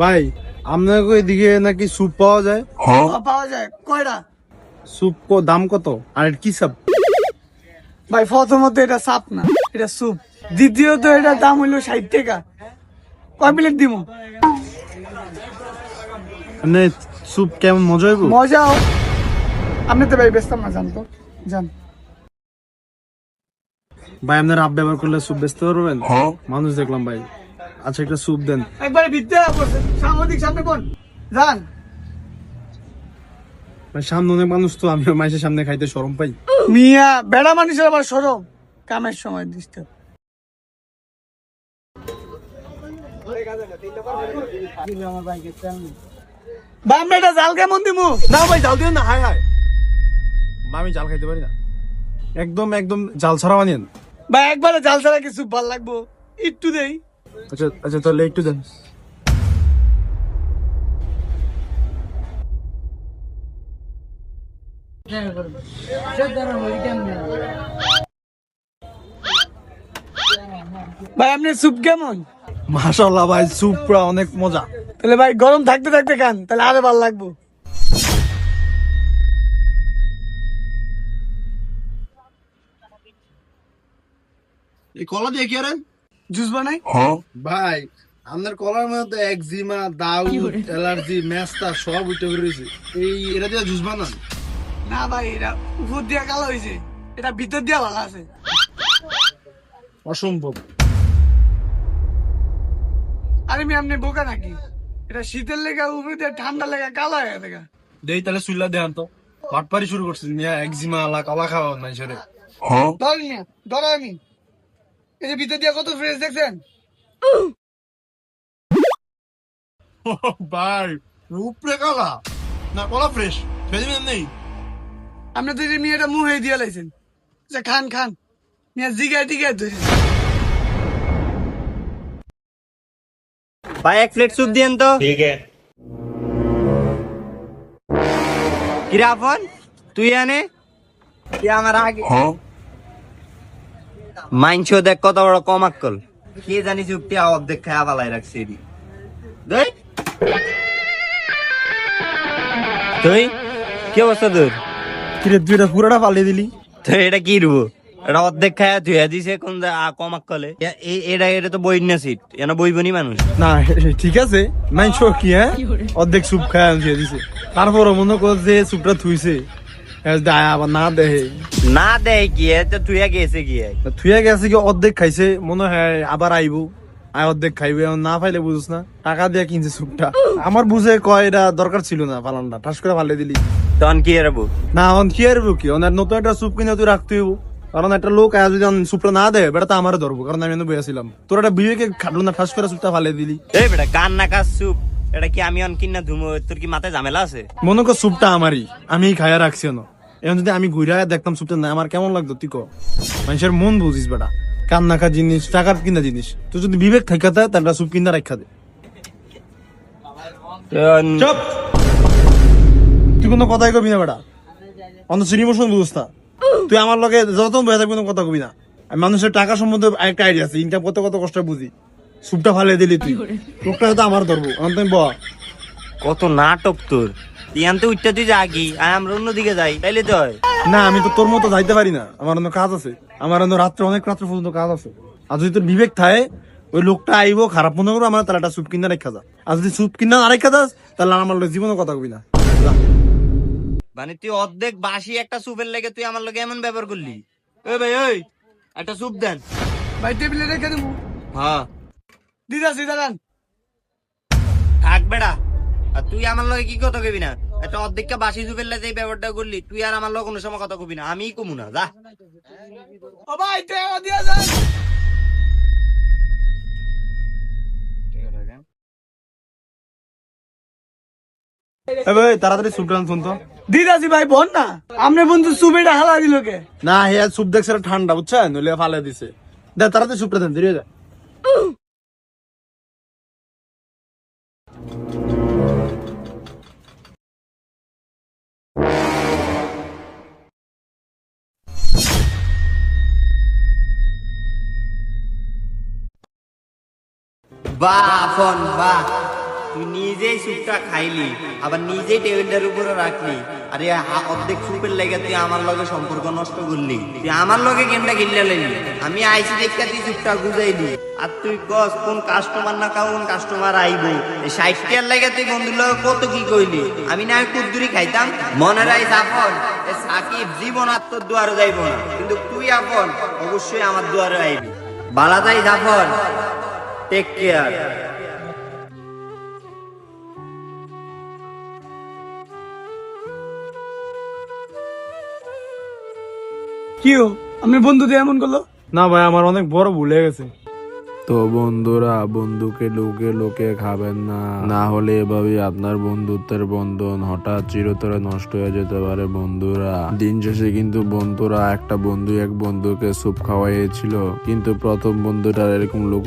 ভাই আপনাকে এদিকে নাকি স্যুপ পাওয়া যায়? পাওয়া যায়। কয়টা? স্যুপ দাম কত? আর কি সাপ ভাই প্রথমত এটা সাপ না এটা স্যুপ দ্বিতীয়ত এটার দাম হইল ষাট টাকা। কয় প্লেট দিব মানে স্যুপ কেমন মজা হইব? মজা আপনি তো ভাই বেচতাম না জানতো জান ভাই আপনার আপ ব্যবহার করলে স্যুপ বেচতে পারবেন মানুষ দেখলাম ভাই। আচ্ছা একটা স্যুপ দেন। একবারে ভিত্তি বসে সাংবাদিক সামনে কোন? জান ভাই সামনে অনেক মানুষ তো আমি সামনে খাইতে শরম পাই। মিয়া বেড়া মানুষের আবার কামের সময় বাম বেটা জাল কেমন দিমু? না ভাই জাল না হাই হাই বা আমি জাল খাইতে পারি না। একদম একদম জাল ছাড়া বানিয়েন। ভাই একবারে জাল ছাড়া কিছু ভালো লাগবো। একটু দেই। আচ্ছা আচ্ছা তাহলে একটু দেন। ভাই আপনি স্যুপ কেমন? মাশাল্লাহ ভাই স্যুপ পুরা অনেক মজা। তাহলে ভাই গরম থাকতে থাকতে খান তাহলে আরও ভালো লাগবো। এই কলা দিয়ে কি আরে জুস বানাই? ভাই আপনার কলার মধ্যে একজিমা দাউ অ্যালার্জি মেস্তা সব উঠে বেরিয়েছে এই এটা দিয়ে জুস বানান। না ভাই এটা উপর দিয়া কালো হয়েছে। এটা ভিতর দিয়া ভালো আছে। অসম্ভব। আরে মি আপনি বোকা নাকি? এটা শীতের লেগা উপরে দিয়ে ঠান্ডা লেগা কালো হয়ে দেখা দেই তাহলে সুইলা দেন তো। পাটপারি শুরু করছে। নিয়া একজিমা আলা কলা খাওয়া নাই সেরে ধর নিয়ে ধরো আমি। এই যে ভিতর দিয়ে কত ফ্রেশ দেখছেন? ভাই উপরে কালা না কলা ফ্রেশ ফেলবেন নেই। আপনি তো এই মেয়েটা মুহে দিয়ে লাইছেন। যে খান খান। মিয়া জিগায় টিগায় ধরে। ভাই এক প্লেট স্যুপ দিয়েন তো। ঠিক আছে। কিরাফন তুই আনে কি আমার আগে হ্যাঁ? মাইনছ দেখ কত বড় কম আক্কল। কে জানি চুপটি অর্ধেক খায়া পালাই রাখছে এদি দেই। তুই কি অবস্থা তোর? কিরে তুই এটা পুরোটা পালিয়ে দিলি? তো এটা কি রুবো? এটা অর্ধেক খায়া ধুয়া দিছে কোন কম এ- এটা এটা তো বই না সিট এনে বইবনি মানুষ। না ঠিক আছে শো কি হ্যাঁ? অর্ধেক স্যুপ খায় দিছে। তারপর মনে কর যে স্যুপটা থুইছে আবার না দেহে না দেয় কি? তো তুই গেছে কি? এ? গেছে কি অর্ধেক খাইছে মনে হয় আবার আইবো। আয় অর্ধেক খাইবে না পাইলে বুঝছ না। টাকা দিয়ে কিনছে স্যুপটা আমার বুঝে কয় এটা দরকার ছিল না পালানটা। ঠাস করে ফালে দিলি। তখন কি এরাবো না এখন কি আর কি? নতুন একটা স্যুপ কিনে তুই রাখতে হইব। কারণ একটা লোক আজ যদি স্যুপটা না দেয় বেটা তো আমার ধরবো। কারণ আমি এনে বইয়াছিলাম তোর একটা বিবেকে খাটলো না ঠাস করে স্যুপটা ফালে দিলি। এই বেটা কান না কাজ সুপ। এটা কি আমি অন কিনা ধুমো? তোর কি মাথায় ঝামেলা আছে? মনে কর স্যুপটা আমারই। আমি খাইয়া রাখছি না এখন যদি আমি ঘুরে দেখতাম স্যুপটা না আমার কেমন লাগতো? তুই ক। মানুষের মন বুঝিস বেটা। কান্না খা জিনিস টাকার কিনা জিনিস। তুই যদি বিবেক থাকা দেয় তাহলে স্যুপ কিনা রাখা দে। চুপ! তুই কোনো কথাই কবি না বেটা। অন্ত শ্রীমোশন বুঝতা তুই আমার লগে যত বয়ে থাকবি কোনো কথা কবি না। মানুষের টাকা সম্বন্ধে একটা আইডিয়া আছে ইনকাম কত কত কষ্ট বুঝি। স্যুপটা ফালে দিলি তুই। লোকটা হয়তো আমার ধরবো। অন্ত ব কত নাটক তোর। তুই আনতে উঠতে তুই যা আগে আর আমরা অন্যদিকে যাই তাইলে তো হয়। না আমি তো তোর মতো যাইতে পারি না। আমার অন্য কাজ আছে। আমার অন্য রাত্রে অনেক রাত্রে পর্যন্ত কাজ আছে। আর যদি তোর বিবেক থাকে ওই লোকটা আইবো খারাপ মনে করব আমার তাহলে একটা স্যুপ কিনা রেখা যা। আর যদি স্যুপ কিনা না রেখা দাস তাহলে আমার লোক জীবনে কথা কবি না। মানে তুই অর্ধেক বাসি একটা সুপের লেগে তুই আমার লগে এমন ব্যবহার করলি? ওই ভাই ওই একটা সুপ দেন। ভাই টেবিলে রেখে দেবো হ্যাঁ। দিদাসি দাঁড়ান থাক বেড়া। আর তুই আমার লগে কি কথা কবি না? অর্ধেকটা বাসি সুপের লেগে এই ব্যাপারটা করলি। তুই আর আমার লগে কোনো সময় কথা কবি না। আমিই কমু না যা। ও ভাই দিয়া যান তাড়াতাড়ি স্যুপটা আন শুনতো দিদাসি ভাই বোন না। আপনি বন্ধু সুবেটা হালা দিল কে? না হে স্যুপ দেখছে ঠান্ডা বুঝছেন? নইলে ফালে দিছে। দে তাড়াতাড়ি দেন যা বাহ ফোন বাহ তুই নিজেই স্যুপটা খাইলি, আবার নিজেই টেবিলটার উপরে রাখলি। আরে অর্ধেক স্যুপের লেগে তুই আমার লগে সম্পর্ক নষ্ট করলি। তুই আমার লগে গেমটা খেললে লাইলি আমি আইসি দেখা তুই স্যুপটা গুজাইলি। আর তুই কস, কোন কাস্টমার না কোন কাস্টমার আইব। এই ষাট লেগে তুই বন্ধুর লগে কত কি কইলি? আমি না কুদ্দুরি খাইতাম। মনে রাইস আপন সাকিব জীবন আর তোর দুয়ারে যাইব না। কিন্তু তুই, আপন, অবশ্যই আমার দুয়ারে আইবি। বালাতাই জাফর টেক কেয়ার কি আমি বন্ধু দিয়ে এমন করল? না ভাই আমার অনেক বড় ভুল হয়ে গেছে। তো বন্ধুরা বন্ধুকে লোকে লোকে খাবেন না। না হলে এভাবে আপনার বন্ধুত্বের বন্ধন হঠাৎ চিরতরে নষ্ট হয়ে যেতে পারে বন্ধুরা। দিন শেষে কিন্তু বন্ধুরা একটা বন্ধু এক বন্ধুকে স্যুপ খাওয়াইছিল কিন্তু প্রথম বন্ধুটার এরকম লোক